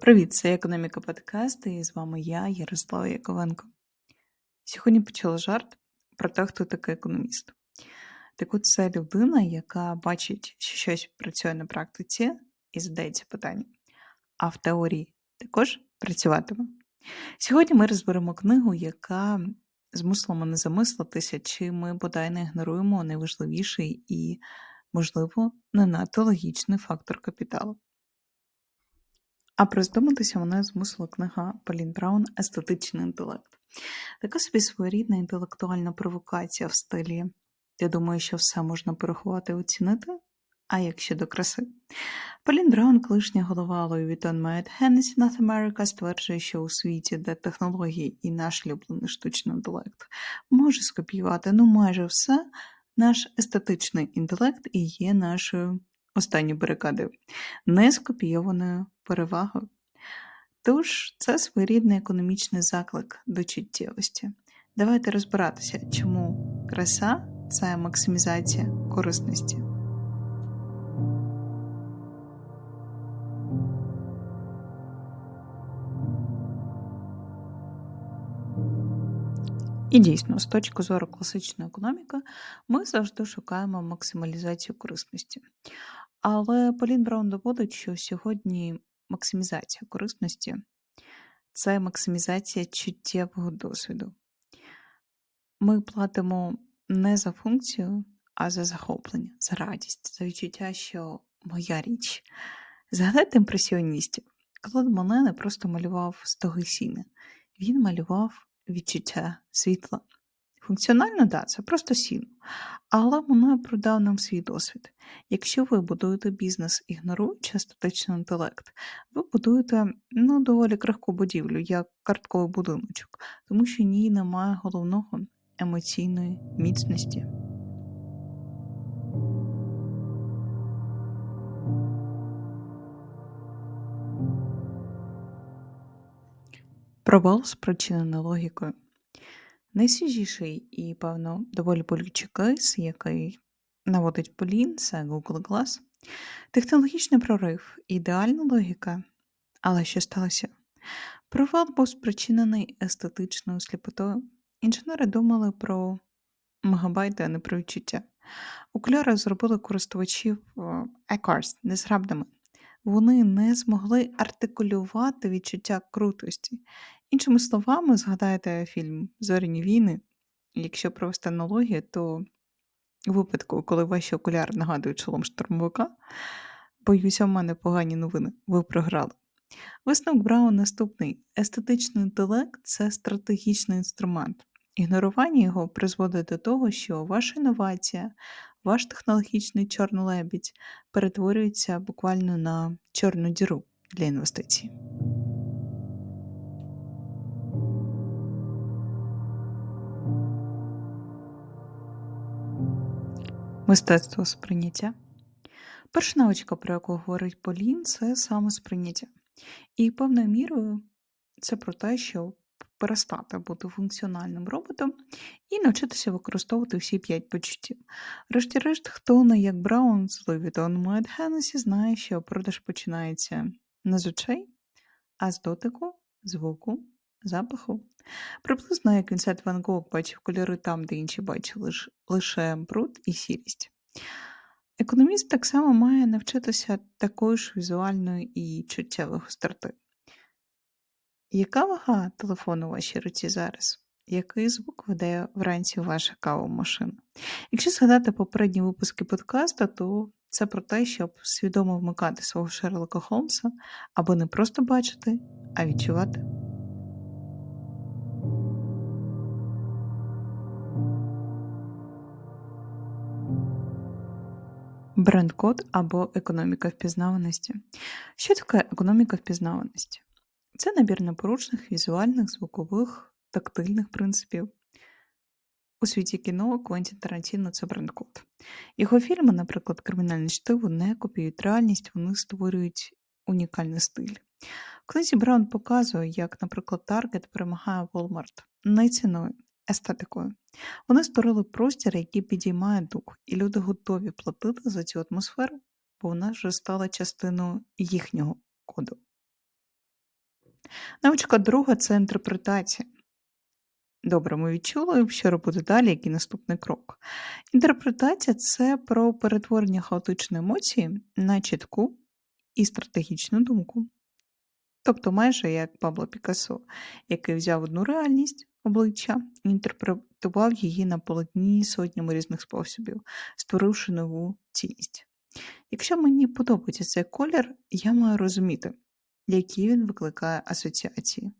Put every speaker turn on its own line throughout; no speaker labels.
Привіт, це економіка подкаст, і з вами я, Ярослава Яковенко. Сьогодні почала жарт про те, хто такий економіст. Так от це людина, яка бачить, що щось працює на практиці і задається питання, а в теорії також працюватиме. Сьогодні ми розберемо книгу, яка змусила мене замислитися, чи ми бодай не ігноруємо найважливіший і, можливо, не надто логічний фактор капіталу. А приздуматися мене змусила книга Полін Браун Естетичний інтелект. Така собі своєрідна інтелектуальна провокація в стилі. Я думаю, що все можна порахувати і оцінити. А як щодо краси? Полін Браун, колишня голова Louis Moet Hennessy North America, стверджує, що у світі, де технології і наш улюблений штучний інтелект може скопіювати ну майже все, наш естетичний інтелект і є нашою останньою барикадою, не скопійованою перевагою. Тож це своєрідний економічний заклик до чуттєвості. Давайте розбиратися, чому краса це максимізація корисності. І дійсно, з точки зору класичної економіки, ми завжди шукаємо максималізацію корисності. Але Полін Браун доводить, що сьогодні максимізація корисності це максимізація чуттєвого досвіду. Ми платимо не за функцію, а за захоплення, за радість, за відчуття, що моя річ. Згадайте імпресіоністів. Клод Моне не просто малював стоги сіни, він малював відчуття світла. Функціонально, так, це просто сіно. Але воно продав нам свій досвід. Якщо ви будуєте бізнес, ігноруючи статичний інтелект, ви будуєте ну, доволі крихку будівлю, як картковий будиночок, тому що в ній немає головного емоційної міцності. Провал спричинений логікою. Найсвіжіший і, певно, доволі болючий кейс, який наводить Полін, це Google Glass. Технологічний прорив, ідеальна логіка. Але що сталося? Провал був спричинений естетичною сліпотою. Інженери думали про мегабайти, а не про відчуття. Окуляри зробили користувачів Екарс незграбними. Вони не змогли артикулювати відчуття крутості. Іншими словами, згадайте фільм Зоряні війни. Якщо провести аналогію, то у випадку, коли ваші окуляри нагадують шолом штурмовика, боюся, в мене погані новини, ви програли. Висновок Браун наступний: естетичний інтелект це стратегічний інструмент. Ігнорування його призводить до того, що ваша інновація, ваш технологічний чорнолебідь перетворюється буквально на чорну діру для інвестицій. Мистецтво сприйняття. Перша навичка, про яку говорить Полін, це саме сприйняття. І певною мірою це про те, що перестати бути функціональним роботом і навчитися використовувати всі п'ять почуттів. Решті-решт, хто не як Браун з Louis Vuitton Moet знає, що продаж починається не з очей, а з дотику, звуку, запаху. Приблизно як Вінсент Ван Гог бачив кольори там, де інші бачили лише бруд і сірість. Економіст так само має навчитися такої ж візуальної і чуттєвої гостроти. Яка вага телефону у вашій руці зараз? Який звук видає вранці ваша кавомашина? Якщо згадати попередні випуски подкасту, то це про те, щоб свідомо вмикати свого Шерлока Холмса або не просто бачити, а відчувати. Бренд-код або економіка впізнаваності. Що таке економіка впізнаваності? Це набір непорушних візуальних, звукових, тактильних принципів. У світі кіно Квентін Тарантіно це бренд-код. Його фільми, наприклад, Кримінальне чтиво, не копіюють реальність, вони створюють унікальний стиль. В книзі Браун показує, як, наприклад, Target перемагає Walmart не ціною, естетикою. Вони створили простір, який підіймає дух, і люди готові платити за цю атмосферу, бо вона вже стала частиною їхнього коду. Навичка друга це інтерпретація. Добре, ми відчули, що робити далі, який наступний крок. Інтерпретація це про перетворення хаотичної емоції на чітку і стратегічну думку. Тобто майже як Пабло Пікассо, який взяв одну реальність обличчя і інтерпретував її на полотні сотнями різних способів, створивши нову цінність. Якщо мені подобається цей колір, я маю розуміти, які він викликає асоціації: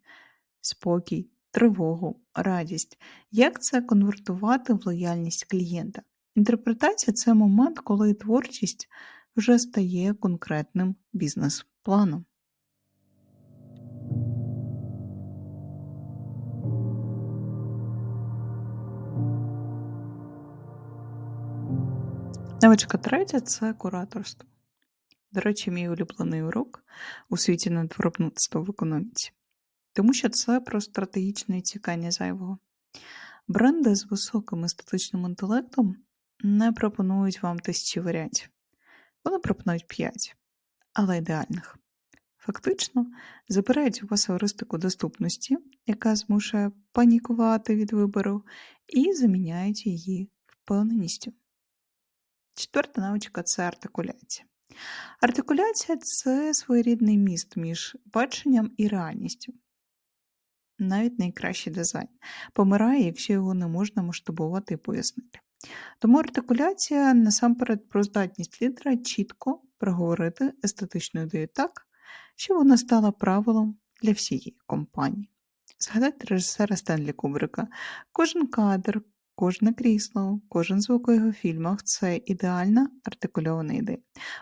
спокій, тривогу, радість. Як це конвертувати в лояльність клієнта? Інтерпретація це момент, коли творчість вже стає конкретним бізнес-планом. Навичка третя це кураторство. До речі, мій улюблений урок у світі надвиробництва в економіці. Тому що це про стратегічне тікання зайвого. Бренди з високим естетичним інтелектом не пропонують вам тисячі варіантів. Вони пропонують 5, але ідеальних. Фактично, забирають у вас ауристику доступності, яка змушує панікувати від вибору, і заміняють її впевненістю. Четверта навичка це артикуляція. Артикуляція це своєрідний міст між баченням і реальністю. Навіть найкращий дизайн помирає, якщо його не можна масштабувати і пояснити. Тому артикуляція насамперед про здатність лідера чітко проговорити естетичну ідею так, щоб вона стала правилом для всієї компанії. Згадайте режисера Стенлі Кубрика. Кожен кадр, кожне крісло, кожен звук у його фільмах це ідеальна артикульована ідея.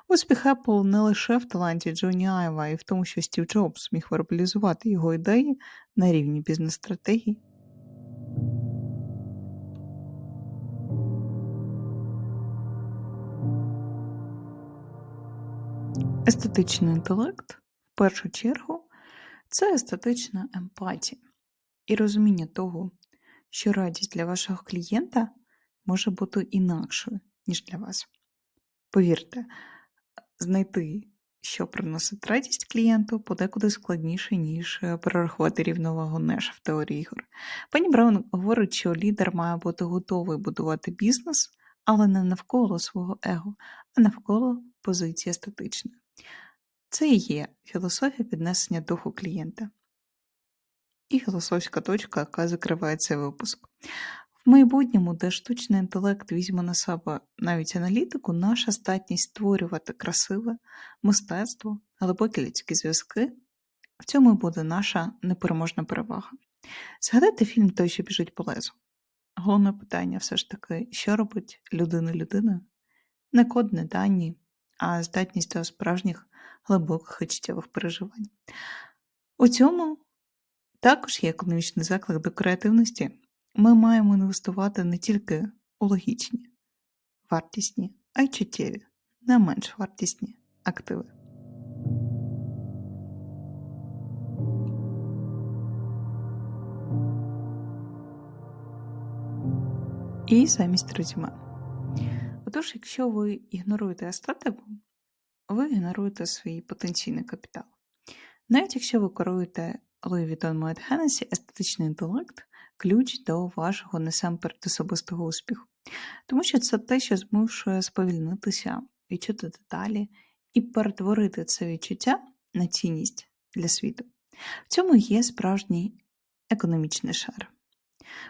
Успіх Apple не лише в таланті Джоні Айва, й в тому, що Стів Джобс міг вербалізувати його ідеї на рівні бізнес-стратегії. Естетичний інтелект, в першу чергу, це естетична емпатія і розуміння того, що радість для вашого клієнта може бути інакшою, ніж для вас. Повірте, знайти, що приносить радість клієнту, подекуди складніше, ніж перерахувати рівновагу Неша в теорії ігор. Пані Браун говорить, що лідер має бути готовий будувати бізнес, але не навколо свого его, а навколо позиції естетичної. Це і є філософія піднесення духу клієнта. І філософська точка, яка закриває цей випуск. В майбутньому, де штучний інтелект візьме на себе навіть аналітику, наша здатність створювати красиве мистецтво, глибокі людські зв'язки, в цьому і буде наша непереможна перевага. Згадайте фільм Той, що біжить по лезу. Головне питання все ж таки, що робить людина людиною? Не код, не дані, а здатність до справжніх глибоких і чуттєвих переживань. У цьому також є економічний заклик до креативності. Ми маємо інвестувати не тільки у логічні, вартісні, а й чуттєві, не менш вартісні активи. І замість резюме. Отож, якщо ви ігноруєте естетику, ви ігноруєте свій потенційний капітал. Навіть якщо ви керуєте Vuitton Moet Hennessy, естетичний інтелект ключ до вашого насамперед особистого успіху. Тому що це те, що змушує сповільнитися, відчути деталі і перетворити це відчуття на цінність для світу. В цьому є справжній економічний шар.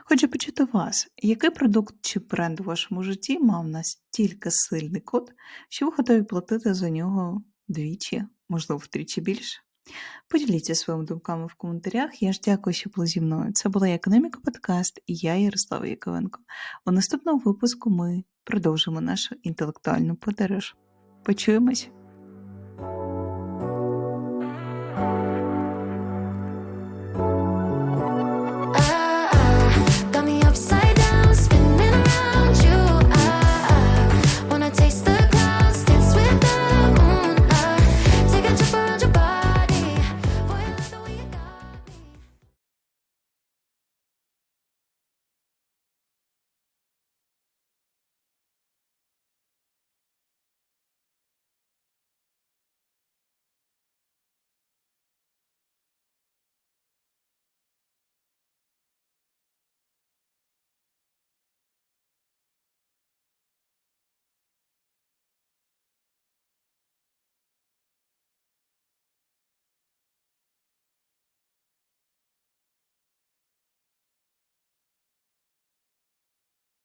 Хочу почути вас, який продукт чи бренд у вашому житті мав настільки сильний код, що ви готові платити за нього двічі, можливо, втричі більше? Поділіться своїми думками в коментарях. Я ж дякую, що були зі мною. Це була Економіка Подкаст і я, Ярослава Яковенко. У наступному випуску ми продовжимо нашу інтелектуальну подорож. Почуємось!